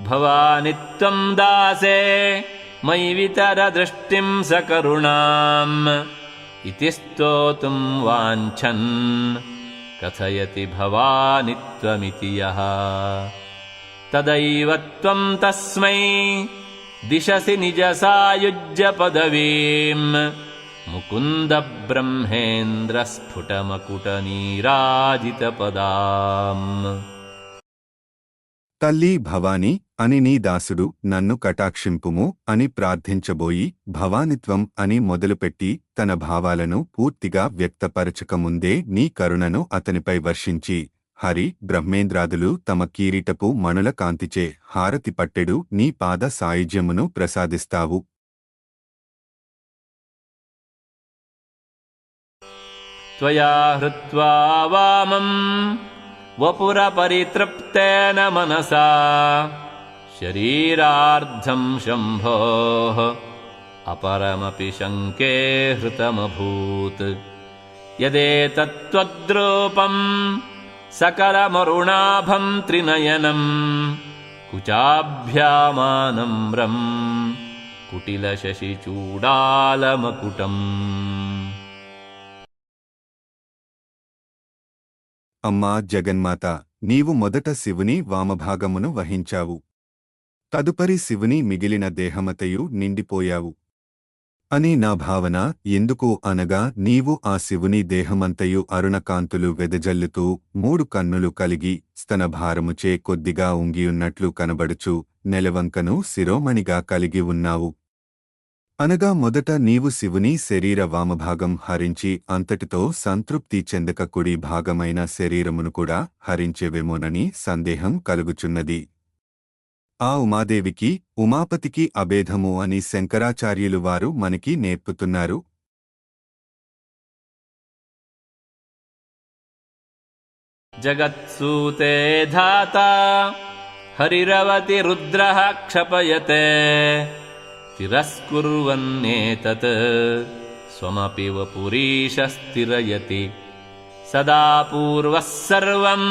भवानित्वम् दासे मयि वितरदृष्टिम् सकरुणाम् इति स्तोतुम् वाञ्छन्। कथयति भवानि त्वमिति यः। तदैव त्वम् तस्मै दिशसि निजसायुज्यपदवीम्। मुकुन्दब्रह्मेन्द्रस्फुटमकुटनीराजितपदाम् తల్లీ భవానీ అని నీ దాసుడు నన్ను కటాక్షింపుము అని ప్రార్థించబోయి భవానిత్వం అని మొదలుపెట్టి తన భావాలను పూర్తిగా వ్యక్తపరచకముందే నీ కరుణను అతనిపై వర్షించి హరి బ్రహ్మేంద్రాదులు తమ కీరీటపు మణుల కాంతిచే హారతి పట్టెడు నీ పాద సాయుజ్యమును ప్రసాదిస్తావు. త్వయా హృత్వా వామం वपुरपरितृप्तेन मनसा। शरीरार्धम् शम्भोः अपरमपि शङ्के हृतमभूत्। यदेतत्त्वद्रूपम् सकलमरुणाभम् त्रिनयनम् कुचाभ्यामानम्रम् कुटिलशशिचूडालमकुटम् అమ్మా జగన్మాత నీవు మొదట శివుని వామభాగమును వహించావు. తదుపరి శివుని మిగిలిన దేహమతయు నిండిపోయావు. అని నా భావన ఎందుకు అనగా నీవు ఆ శివుని దేహమంతయు అరుణకాంతులు వెదజల్లుతూ మూడు కన్నులు కలిగి స్తన భారముచే కొద్దిగా ఉంగియున్నట్లు కనబడుచు నెలవంకను శిరోమణిగా కలిగి ఉన్నావు. అనగా మొదట నీవు శివుని శరీర వామభాగం హరించి అంతటితో సంతృప్తి చెందక కుడి భాగమైన శరీరమును కూడా హరించేవేమోనని సందేహం కలుగుచున్నది. ఆ ఉమాదేవికి ఉమాపతికి అభేదము అని శంకరాచార్యులు వారు మనకి నేర్పుతున్నారు. జగత్సూతే ధాత హరిరవతి రుద్ర క్షపయతే. तिरस्कुर्वन्नेतत् स्वमपि वपुरीशस्तिरयति सदा पूर्वः सर्वम्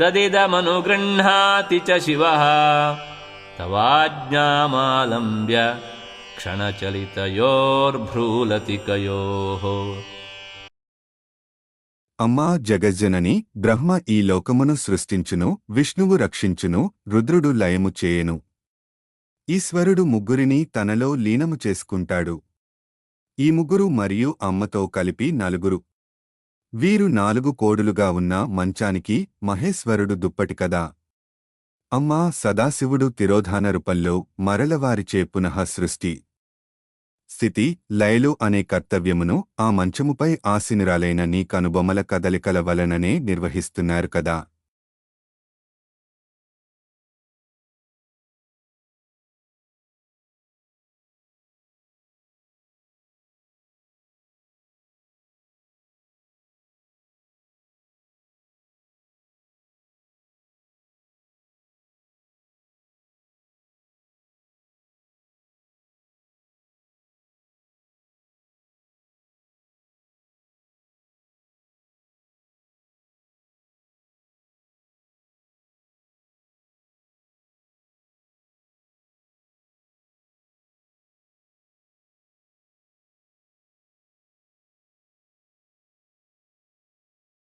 तदिदमनुगृह्णाति च शिवः तवाज्ञामालम्ब्य क्षणचलितयोर्भ्रूलतिकयोः అమ్మా జగజ్జనని బ్రహ్మ ఈ లోకమును సృష్టించును విష్ణువు రక్షించును రుద్రుడు లయము చేయను ఈశ్వరుడు ముగ్గురిని తనలో లీనము చేసుకుంటాడు. ఈ ముగ్గురు మరియు అమ్మతో కలిపి నలుగురు. వీరు నాలుగు కోడులుగా ఉన్న మంచానికి మహేశ్వరుడు దుప్పటి కదా. అమ్మా సదాశివుడు తిరోధాన రూపంలో మరలవారిచే పునః సృష్టి. స్థితి లయలు అనే కర్తవ్యమును ఆ మంచముపై ఆసినురాలైన నీ కనుబొమ్మల కదలికల వలననే నిర్వహిస్తున్నారు కదా.